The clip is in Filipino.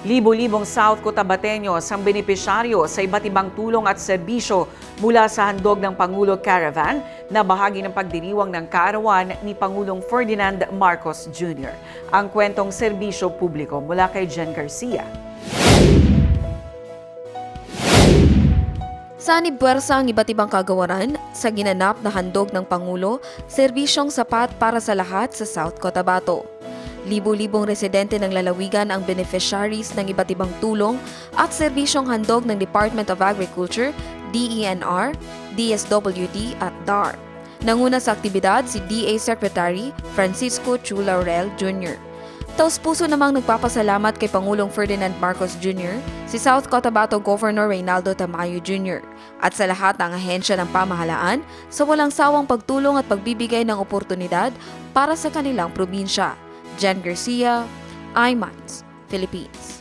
Libo-libong South Cotabateños ang benepisyaryo sa iba't ibang tulong at serbisyo mula sa handog ng Pangulo Caravan na bahagi ng pagdiriwang ng kaarawan ni Pangulong Ferdinand Marcos Jr. Ang kwentong serbisyo publiko mula kay Jen Garcia. Sanib puwersa ang iba't ibang kagawaran sa ginanap na handog ng Pangulo, serbisyong sapat para sa lahat sa South Cotabato. Libo-libong residente ng lalawigan ang beneficiaries ng iba't ibang tulong at serbisyong handog ng Department of Agriculture, DENR, DSWD at DAR. Nanguna sa aktibidad si DA Secretary Francisco Chu Laurel Jr. Taos puso namang nagpapasalamat kay Pangulong Ferdinand Marcos Jr., si South Cotabato Governor Reynaldo Tamayo Jr. at sa lahat ng ahensya ng pamahalaan sa walang sawang pagtulong at pagbibigay ng oportunidad para sa kanilang probinsya. Jan Garcia, iMinds, Philippines.